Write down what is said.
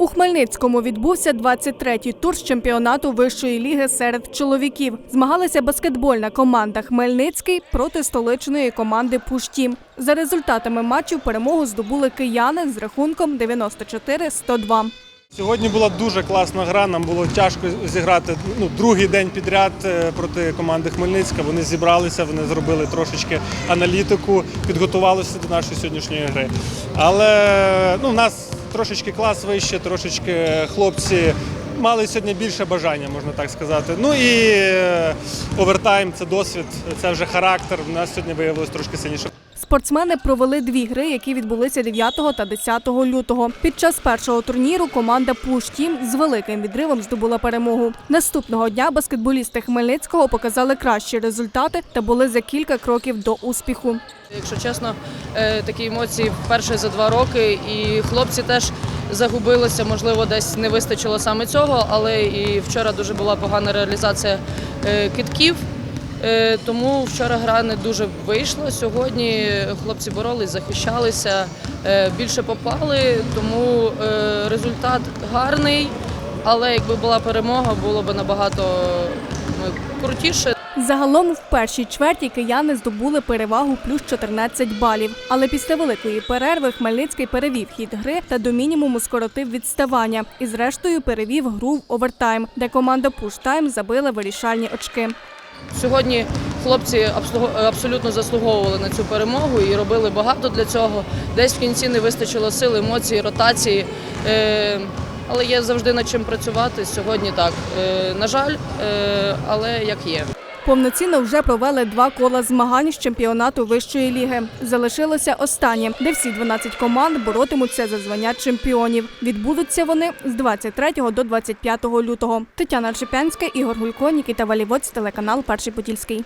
У Хмельницькому відбувся 23-й тур з чемпіонату вищої ліги серед чоловіків. Змагалася баскетбольна команда Хмельницький проти столичної команди Пуштім. За результатами матчу перемогу здобули кияни з рахунком 94-102. Сьогодні була дуже класна гра. Нам було тяжко зіграти ну, другий день підряд е, проти команди Хмельницька. Вони зібралися, вони зробили трошечки аналітику, підготувалися до нашої сьогоднішньої гри. Але ну, в нас трошечки клас вище, трошечки хлопці мали сьогодні більше бажання, можна так сказати. Ну і е, овертайм це досвід, це вже характер. У нас сьогодні виявилось трошки сильніше. Спортсмени провели дві гри, які відбулися 9 та 10 лютого. Під час першого турніру команда Пуштім з великим відривом здобула перемогу. Наступного дня баскетболісти Хмельницького показали кращі результати та були за кілька кроків до успіху. Якщо чесно, е, такі емоції вперше за два роки, і хлопці теж загубилися. Можливо, десь не вистачило саме цього, але і вчора дуже була погана реалізація е, китків. Е, Тому вчора гра не дуже вийшла. Сьогодні хлопці боролись, захищалися, е, більше попали, тому е, результат гарний. Але якби була перемога, було б набагато е, крутіше. Загалом в першій чверті кияни здобули перевагу плюс 14 балів. Але після великої перерви Хмельницький перевів хід гри та до мінімуму скоротив відставання. І зрештою перевів гру в овертайм, де команда Пуштайм забила вирішальні очки. Сьогодні хлопці абсолютно заслуговували на цю перемогу і робили багато для цього. Десь в кінці не вистачило сил, емоцій, ротації. Е, Але є завжди над чим працювати. Сьогодні так. Е, На жаль, е, але як є. Повноцінно вже провели два кола змагань з чемпіонату вищої ліги. Залишилося останнє, де всі 12 команд боротимуться за звання чемпіонів. Відбудуться вони з 23 до 25 лютого. Тетяна Шипянська, Ігор Гулько, Нікіта Валівоць, телеканал Перший Подільський.